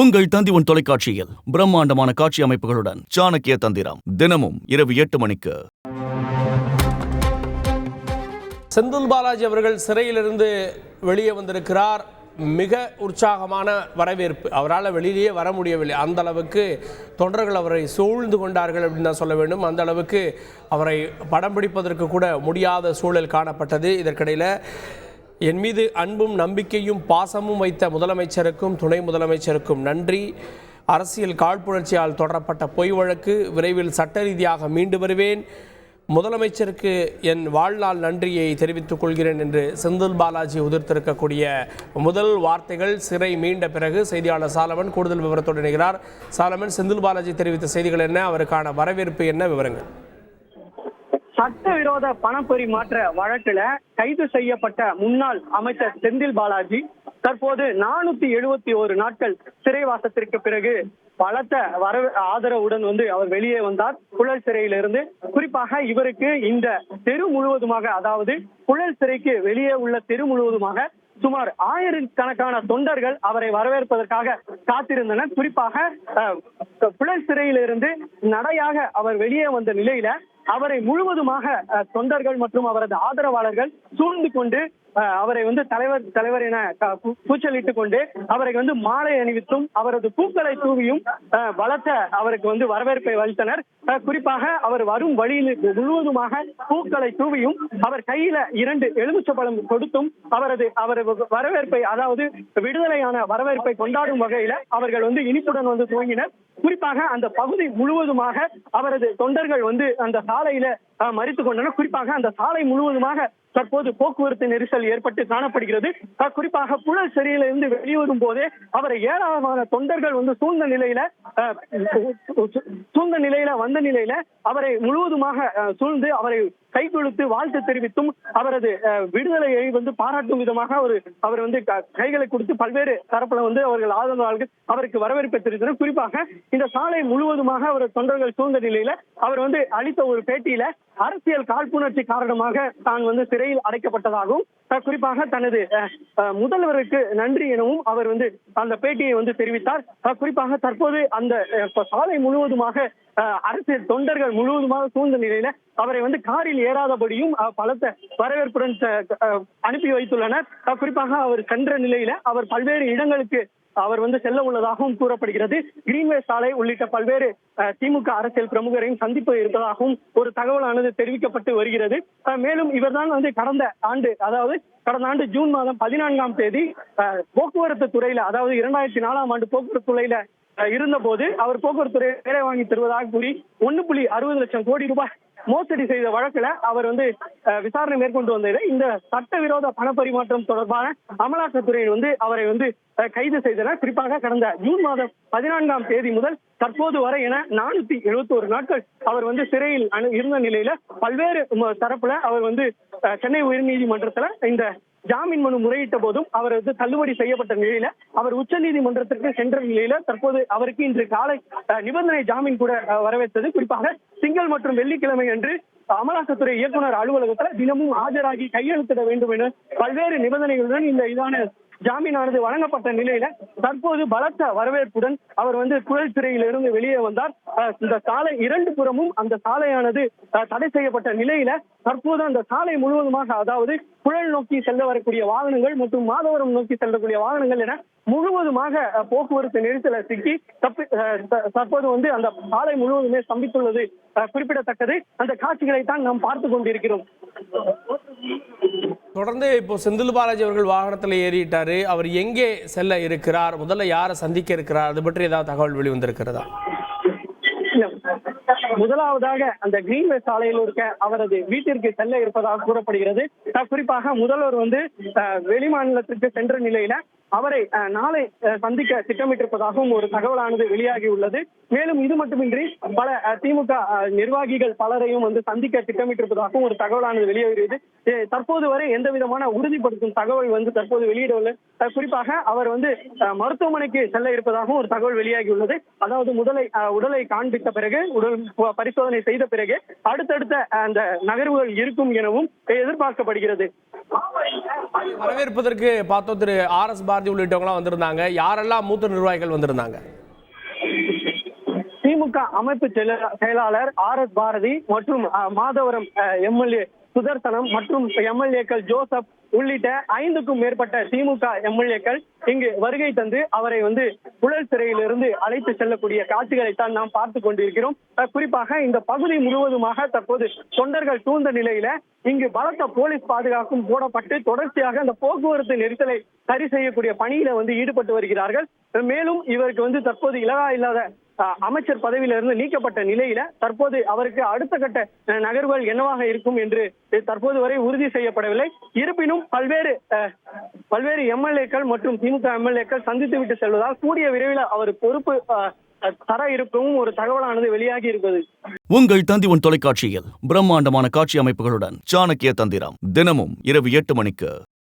உங்கள் தந்தி உன் தொலைக்காட்சியில் பிரம்மாண்டமான காட்சி அமைப்புகளுடன் சாணக்கிய தந்திரம். தினமும் இரவு எட்டு மணிக்கு. செந்தில் பாலாஜி அவர்கள் சிறையிலிருந்து வெளியே வந்திருக்கிறார். மிக உற்சாகமான வரவேற்பு. அவரால் வெளியிலேயே வர முடியவில்லை. அந்த அளவுக்கு தொண்டர்கள் அவரை சூழ்ந்து கொண்டார்கள் அப்படின்னு தான் சொல்ல வேண்டும். அந்த அளவுக்கு அவரை படம் பிடிப்பதற்கு கூட முடியாத சூழல் காணப்பட்டது. இதற்கிடையில் என் மீது அன்பும் நம்பிக்கையும் பாசமும் வைத்த முதலமைச்சருக்கும் துணை முதலமைச்சருக்கும் நன்றி. அரசியல் காழ்ப்புணர்ச்சியால் தொடரப்பட்ட பொய் வழக்கு விரைவில் சட்ட ரீதியாக மீண்டு வருவேன். முதலமைச்சருக்கு என் வாழ்நாள் நன்றியை தெரிவித்துக் கொள்கிறேன் என்று செந்தில் பாலாஜி உதிர்த்திருக்கக்கூடிய முதல் வார்த்தைகள் சிறை மீண்ட பிறகு செய்தியாளர் சாலமன் கூடுதல் விவரத்தோடு இணைகிறார். சாலமன் செந்தில் பாலாஜி தெரிவித்த செய்திகள் என்ன? அவருக்கான வரவேற்பு என்ன? விவரங்கள். சட்டவிரோத பணப்பரிமாற்ற வழக்குல கைது செய்யப்பட்ட முன்னாள் அமைச்சர் செந்தில் பாலாஜி தற்போது நானூத்தி எழுபத்தி ஒரு நாட்கள் சிறைவாசத்திற்கு பிறகு பலத்த வர ஆதரவுடன் வந்து அவர் வெளியே வந்தார். புழல் சிறையிலிருந்து குறிப்பாக இவருக்கு இந்த தெரு முழுவதுமாக அதாவது புழல் சிறைக்கு வெளியே உள்ள தெரு முழுவதுமாக சுமார் ஆயிரக்கணக்கான தொண்டர்கள் அவரை வரவேற்பதற்காக காத்திருந்தனர். குறிப்பாக அஹ், புழல் சிறையிலிருந்து நடையாக அவர் வெளியே வந்த நிலையில அவரை முழுவதுமாக தொண்டர்கள் மற்றும் அவரது ஆதரவாளர்கள் சூழ்ந்து கொண்டு அவரை வந்து தலைவர் தலைவர் என கூச்சலிட்டுக் கொண்டு அவரை வந்து மாலை அணிவித்தும் அவரது பூக்களை தூவியும் வளர்த்த பலத்த அவருக்கு வந்து வரவேற்பை அளித்தனர். குறிப்பாக அவர் வரும் வழியில் முழுவதுமாக பூக்களை தூவியும் அவர் கையில இரண்டு எலுமிச்சப்பழம் கொடுத்தும் அவரது அவரது வரவேற்பை அதாவது விடுதலையான வரவேற்பை கொண்டாடும் வகையில அவர்கள் வந்து இனிப்புடன் வந்து துவங்கினர் குறிப்பாக அந்த பகுதி முழுவதுமாக அவரது தொண்டர்கள் வந்து அந்த சாலையில மறித்துக் குறிப்பாக அந்த சாலை முழுவதுமாக தற்போது போக்குவரத்து நெரிசல் ஏற்பட்டு காணப்படுகிறது. குறிப்பாக புழல் சிறையில இருந்து வெளிவரும் போதே அவரை ஏராளமான தொண்டர்கள் வந்து சூழ்ந்த நிலையில சூழ்ந்த நிலையில வந்த நிலையில அவரை முழுவதுமாக சூழ்ந்து அவரை கை கொடுத்து வாழ்த்து தெரிவித்தும் அவரது விடுதலையை வந்து பாராட்டும் விதமாக ஒரு அவர் வந்து கைகளை கொடுத்து பல்வேறு தரப்புல வந்து அவர்கள் ஆதரவாளர்கள் அவருக்கு வரவேற்பை தெரிவித்தனர். குறிப்பாக இந்த சாலை முழுவதுமாக அவர் தொண்டர்கள் சூழ்ந்த நிலையில அவர் வந்து அளித்த ஒரு பேட்டியில அரசியல் காழ்ப்புணர்ச்சி காரணமாக தான் வந்து சிறையில் அடைக்கப்பட்டதாகவும் குறிப்பாக தனது அஹ், அஹ், முதல்வருக்கு நன்றி எனவும் அவர் வந்து அந்த பேட்டியை வந்து தெரிவித்தார். குறிப்பாக தற்போது அந்த சாலை முழுவதுமாக அஹ், அரசியல் தொண்டர்கள் முழுவதுமாக சூழ்ந்த நிலையில அவரை வந்து காரில் ஏறாதபடியும் பலத்த வரவேற்புடன் அனுப்பி வைத்துள்ளனர். குறிப்பாக அவர் சென்ற நிலையில அவர் பல்வேறு இடங்களுக்கு அவர் வந்து செல்ல உள்ளதாகவும் கூறப்படுகிறது. கிரீன்வே சாலை உள்ளிட்ட பல்வேறு திமுக அரசியல் பிரமுகரையும் சந்திப்பு இருப்பதாகவும் ஒரு தகவலானது தெரிவிக்கப்பட்டு வருகிறது. மேலும் இவர்தான் வந்து கடந்த ஆண்டு அதாவது கடந்த ஆண்டு ஜூன் மாதம் பதினான்காம் தேதி போக்குவரத்து துறையில அதாவது இரண்டாயிரத்தி நாலாம் ஆண்டு போக்குவரத்து துறையில இருந்த போது அவர் போக்குவரத்து வேலை வாங்கி தருவதாக கூறி ஒன்னு புள்ளி அறுபது லட்சம் கோடி ரூபாய் மோசடி செய்த வழக்குல அவர் வந்து விசாரணை மேற்கொண்டு வந்தது. இந்த சட்டவிரோத பணப்பரிமாற்றம் தொடர்பான அமலாக்கத்துறையில் வந்து அவரை வந்து கைது செய்தனர். குறிப்பாக கடந்த ஜூன் மாதம் பதினான்காம் தேதி முதல் தற்போது வரை என நானூத்தி எழுபத்தி ஒரு நாட்கள் அவர் வந்து சிறையில் இருந்த நிலையில பல்வேறு தரப்புல அவர் வந்து சென்னை உயர்நீதிமன்றத்துல இந்த ஜாமீன் மனு முறையிட்ட போதும் அவர் வந்து தள்ளுபடி செய்யப்பட்ட நிலையில அவர் உச்சநீதிமன்றத்திற்கு சென்ற நிலையில தற்போது அவருக்கு இன்று காலை நிபந்தனை ஜாமீன் கூட வரவேற்றது. குறிப்பாக திங்கள் மற்றும் வெள்ளிக்கிழமை அன்று அமலாக்கத்துறை இயக்குநர் அலுவலகத்தில் தினமும் ஆஜராகி கையெழுத்திட வேண்டும் என பல்வேறு நிபந்தனைகளுடன் இந்த இதான ஜாமீனானது வழங்கப்பட்ட நிலையில தற்போது பலத்த வரவேற்புடன் அவர் வந்து புழல் சிறையிலிருந்து வெளியே வந்தார். அஹ், இந்த சாலை இரண்டு புறமும் அந்த சாலையானது தடை செய்யப்பட்ட நிலையில தற்போது அந்த சாலை முழுவதுமாக அதாவது புழல் நோக்கி செல்ல வரக்கூடிய வாகனங்கள் மற்றும் மாதவரம் நோக்கி செல்லக்கூடிய வாகனங்கள் என முழுவதுமாக போக்குவரத்து நெரிசல சிக்கி தப்பி தற்போது வந்து அந்த சாலை முழுவதுமே ஸ்தம்பித்துள்ளது குறிப்பிடத்தக்கது. அந்த காட்சிகளை தான் நாம் பார்த்து கொண்டிருக்கிறோம். தொடர்ந்து இப்போ செந்தில் பாலாஜி அவர்கள் வாகனத்தில் ஏறிட்டாரு. அவர் எங்கே செல்ல இருக்கிறார்? முதல்ல யாரை சந்திக்க இருக்கிறார்? அது பற்றி ஏதாவது தகவல் வெளிவந்திருக்கிறதா? முதலாவதாக அந்த கிரீன்வே சாலையில் இருக்க அவரது வீட்டிற்கு செல்ல இருப்பதாக கூறப்படுகிறது. குறிப்பாக முதல்வர் வந்து வெளிமாநிலத்திற்கு சென்ற நிலையில அவரை நாளை சந்திக்க திட்டமிட்டிருப்பதாகவும் ஒரு தகவலானது வெளியாகி உள்ளது. மேலும் இது மட்டுமின்றி பல திமுக நிர்வாகிகள் பலரையும் வந்து சந்திக்க திட்டமிட்டிருப்பதாகவும் ஒரு தகவலானது வெளியாகிறது. தற்போது வரை எந்த விதமான உறுதிப்படுத்தும் தகவல் வந்து தற்போது வெளியிடவில்லை. குறிப்பாக அவர் வந்து மருத்துவமனைக்கு செல்ல இருப்பதாகவும் ஒரு தகவல் வெளியாகியுள்ளது அதாவது முதலை உடலை காண்பித்த பிறகு உடல் பரிசோதனை செய்த பிறகு அடுத்தடுத்த அந்த நகர்வுகள் இருக்கும் எனவும் எதிர்பார்க்கப்படுகிறது. வரவேற்பதற்கு பார்த்தோம் திரு ஆர் எஸ் பாரதி பாரதி உள்ளிட்டவங்களாம் வந்திருந்தாங்க. யாரெல்லாம் மூத்த நிர்வாகிகள் வந்திருந்தாங்க? திமுக அமைப்பு செயலாளர் ஆர் எஸ் பாரதி மற்றும் மாதவரம் எம்எல்ஏ சுதர்சனம் மற்றும் எம்எல்ஏக்கள் ஜோசப் உள்ளிட்ட ஐந்துக்கும் மேற்பட்ட திமுக எம்எல்ஏக்கள் இங்கு வருகை தந்து அவரை வந்து புழல் சிறையிலிருந்து அழைத்து செல்லக்கூடிய காட்சிகளை தான் நாம் பார்த்து கொண்டிருக்கிறோம். குறிப்பாக இந்த பகுதி முழுவதுமாக தற்போது தொண்டர்கள் சூழ்ந்த நிலையில இங்கு பலத்த போலீஸ் பாதுகாப்பும் போடப்பட்டு தொடர்ச்சியாக அந்த போக்குவரத்து நெரிசலை சரி செய்யக்கூடிய பணியில வந்து ஈடுபட்டு வருகிறார்கள். மேலும் இவருக்கு வந்து தற்போது இலகா இல்லாத அமைச்சர் பதவியிலிருந்து நீக்கப்பட்ட நிலையில தற்போது அவருக்கு அடுத்த கட்ட நகர்வுகள் என்னவாக இருக்கும் என்று தற்போது வரை உறுதி செய்யப்படவில்லை. இருப்பினும் பல்வேறு பல்வேறு எம்எல்ஏக்கள் மற்றும் திமுக எம்எல்ஏக்கள் சந்தித்து விட்டு செல்வதால் கூடிய விரைவில் அவர் பொறுப்பு அஹ், தர இருக்கவும் ஒரு தகவலானது வெளியாகி இருப்பது உங்கள் தந்தி உன் தொலைக்காட்சியில் பிரம்மாண்டமான காட்சி அமைப்புகளுடன் சாணக்கிய தந்திரம். தினமும் இரவு எட்டு மணிக்கு.